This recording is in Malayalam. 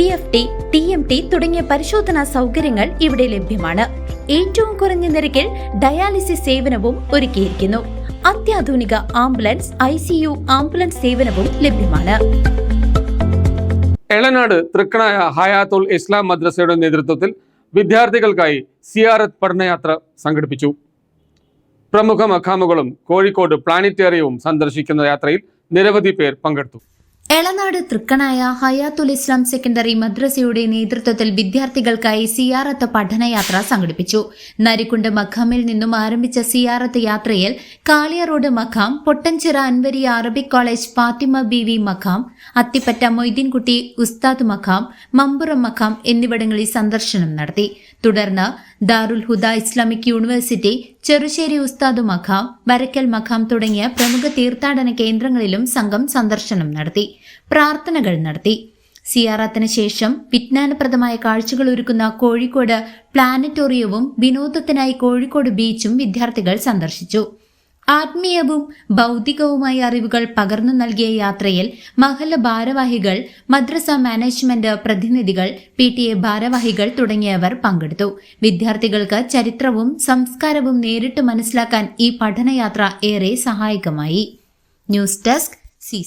P F T T M T തുടങ്ങിയ പരിശോധനാ സൗകര്യങ്ങൾ ഇവിടെ ലഭ്യമാണ്. ഏറ്റവും കുറഞ്ഞ നിരക്കിൽ ഡയാലിസിസ് സേവനവും ഒരുക്കിയിരിക്കുന്നു. അത്യാധുനിക ambulance I C U ambulance സേവനവും ലഭ്യമാണ്. എളനാട് തൃക്കണായ ഹയാത്തുൽ ഇസ്ലാം മദ്രസയുടെ നേതൃത്വത്തിൽ വിദ്യാർത്ഥികൾക്കായി സിയാറത്ത് പഠനയാത്ര സംഘടിപ്പിച്ചു. പ്രമുഖ മഖാമുകളും കോഴിക്കോട് പ്ലാനറ്റേറിയവും സന്ദർശിക്കുന്ന യാത്രയിൽ നിരവധി പേർ പങ്കെടുത്തു. എളനാട് തൃക്കണായ ഹയാത്തുൽ ഇസ്ലാം സെക്കൻഡറി മദ്രസയുടെ നേതൃത്വത്തിൽ വിദ്യാർത്ഥികൾക്കായി സിയാറത്ത് പഠനയാത്ര സംഘടിപ്പിച്ചു. നരിക്കുണ്ട് മഖാമിൽ നിന്നും ആരംഭിച്ച സിയാറത്ത് യാത്രയിൽ Kaliya road മഖാം Pottanchira Anwari Arabic college Fathima B V മഖാം Athippatta Moideenkutty ഉസ്താദ് മഖാം മമ്പുറം മഖാം എന്നിവിടങ്ങളിൽ സന്ദർശനം നടത്തി. തുടർന്ന് ദാറുൽ ഹുദ ഇസ്ലാമിക് യൂണിവേഴ്സിറ്റി ചെറുശ്ശേരി ഉസ്താദ് മഖാം വരക്കൽ മഖാം തുടങ്ങിയ പ്രമുഖ തീർത്ഥാടന കേന്ദ്രങ്ങളിലും സംഘം സന്ദർശനം നടത്തി പ്രാർത്ഥനകൾ നടത്തി. സിയാറാത്തിന് ശേഷം വിജ്ഞാനപ്രദമായ കാഴ്ചകൾ ഒരുക്കുന്ന കോഴിക്കോട് പ്ലാനറ്റോറിയവും വിനോദത്തിനായി കോഴിക്കോട് ബീച്ചും വിദ്യാർത്ഥികൾ സന്ദർശിച്ചു. ആത്മീയവും ഭൗതികവുമായ അറിവുകൾ പകർന്നു നൽകിയ യാത്രയിൽ മഹല ഭാരവാഹികൾ മദ്രസ മാനേജ്മെന്റ് പ്രതിനിധികൾ പി ടി എ ഭാരവാഹികൾ തുടങ്ങിയവർ പങ്കെടുത്തു. വിദ്യാർത്ഥികൾക്ക് ചരിത്രവും സംസ്കാരവും നേരിട്ട് മനസ്സിലാക്കാൻ ഈ പഠനയാത്ര ഏറെ സഹായകമായി. News desk C